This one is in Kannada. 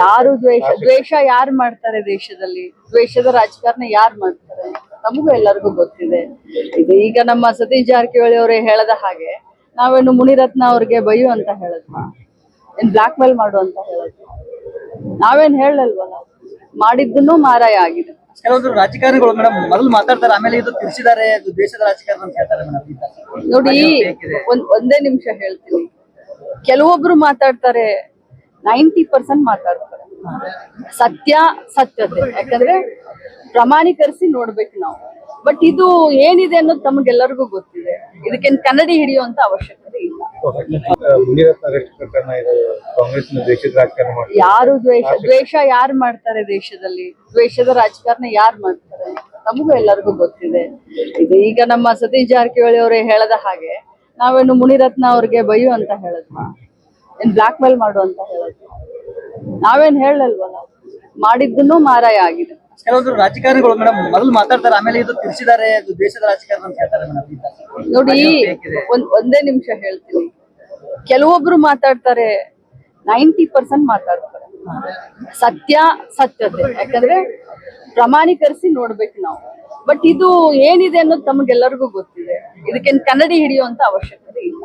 ಯಾರು ದ್ವೇಷ ದ್ವೇಷ ಯಾರು ಮಾಡ್ತಾರೆ ದೇಶದಲ್ಲಿ? ದ್ವೇಷದ ರಾಜಕಾರಣ ಯಾರು ಮಾಡ್ತಾರೆ? ನಮಗೂ ಎಲ್ಲರಿಗೂ ಗೊತ್ತಿದೆ. ಇದು ಈಗ ನಮ್ಮ ಸತೀಶ್ ಜಾರಕಿಹೊಳಿ ಅವರೇ ಹೇಳದ ಹಾಗೆ ನಾವೇನು ಮುನಿರತ್ನ ಅವ್ರಿಗೆ ಬೈಯು ಅಂತ ಹೇಳದ್ವಾ ಏನ್ ಬ್ಲಾಕ್ ಮೇಲ್ ಮಾಡು ಅಂತ ಹೇಳದ್ ನಾವೇನ್ ಹೇಳಲ್ವಲ್ಲ? ಮಾಡಿದ್ದನ್ನು ಮಾರಾಯ ಆಗಿದೆ. ಕೆಲವೊಂದು ರಾಜಕಾರಣಿಗಳು ಮೇಡಮ್ ಮೊದಲು ಮಾತಾಡ್ತಾರೆ ಆಮೇಲೆ ಇದು ತಿಳಿಸಿದ್ದಾರೆ ಇದು ದೇಶದ ರಾಜಕಾರಣ ಅಂತ ಹೇಳ್ತಾರೆ ಮೇಡಮ್ ನೋಡಿ ಒಂದ್ ಒಂದೇ ನಿಮಿಷ ಹೇಳ್ತೀನಿ. ಕೆಲವೊಬ್ರು ಮಾತಾಡ್ತಾರೆ ನೈಂಟಿ ಪರ್ಸೆಂಟ್ ಮಾತಾಡ್ತಾರೆ. ಸತ್ಯ ಸತ್ಯತೆ. ಯಾಕಂದ್ರೆ ಪ್ರಮಾಣೀಕರಿಸಿ ನೋಡ್ಬೇಕು ನಾವು. ಬಟ್ ಇದು ಏನಿದೆ ಅನ್ನೋದು ತಮಗೆಲ್ಲರಿಗೂ ಗೊತ್ತಿದೆ. ಇದಕ್ಕೇನು ಕನ್ನಡಿ ಹಿಡಿಯುವಂತ ಅವಶ್ಯಕತೆ ಇಲ್ಲ. ಯಾರು ದ್ವೇಷ ದ್ವೇಷ ಯಾರು ಮಾಡ್ತಾರೆ ದೇಶದಲ್ಲಿ? ದ್ವೇಷದ ರಾಜಕಾರಣ ಯಾರು ಮಾಡ್ತಾರೆ ನಮಗೂ ಎಲ್ಲರಿಗೂ ಗೊತ್ತಿದೆ. ಇದು ಈಗ ನಮ್ಮ ಸತೀಶ್ ಜಾರಕಿಹೊಳಿ ಅವರೇ ಹೇಳದ ಹಾಗೆ ನಾವೇನು ಮುನಿರತ್ನ ಅವ್ರಿಗೆ ಬೈಯು ಅಂತ ಹೇಳಿದ್ವಾ ಏನ್ ಬ್ಲಾಕ್ ಮೇಲ್ ಮಾಡು ಅಂತ ಹೇಳಿದ್ವಾ ನಾವೇನ್ ಹೇಳಲ್ವಲ್ಲ? ಮಾಡಿದ್ದನ್ನು ಮಾರಾಯ ಆಗಿದೆ. ಕೆಲವೊಂದು ರಾಜಕಾರಣಿಗಳು ಮೇಡಮ್ ಮೊದಲು ಮಾತಾಡ್ತಾರೆ ಆಮೇಲೆ ಇದು ತಿರ್ಸಿದ್ದಾರೆ ಇದು ದೇಶದ ರಾಜಕಾರಣ ಅಂತ ಹೇಳ್ತಾರೆ ಮೇಡಮ್ ನೋಡಿ ಒಂದ್ ಒಂದೇ ನಿಮಿಷ ಹೇಳ್ತೀನಿ. ಕೆಲವೊಬ್ರು ಮಾತಾಡ್ತಾರೆ ನೈಂಟಿ ಪರ್ಸೆಂಟ್ ಮಾತಾಡ್ತಾರೆ. ಸತ್ಯ ಸತ್ಯತೆ. ಯಾಕಂದ್ರೆ ಪ್ರಮಾಣೀಕರಿಸಿ ನೋಡ್ಬೇಕು ನಾವು. ಬಟ್ ಇದು ಏನಿದೆ ಅನ್ನೋದು ತಮಗೆಲ್ಲರಿಗೂ ಗೊತ್ತಿದೆ. ಇದಕ್ಕೇನ್ ಕನ್ನಡಿ ಹಿಡಿಯುವಂತ ಅವಶ್ಯಕತೆ ಇಲ್ಲ.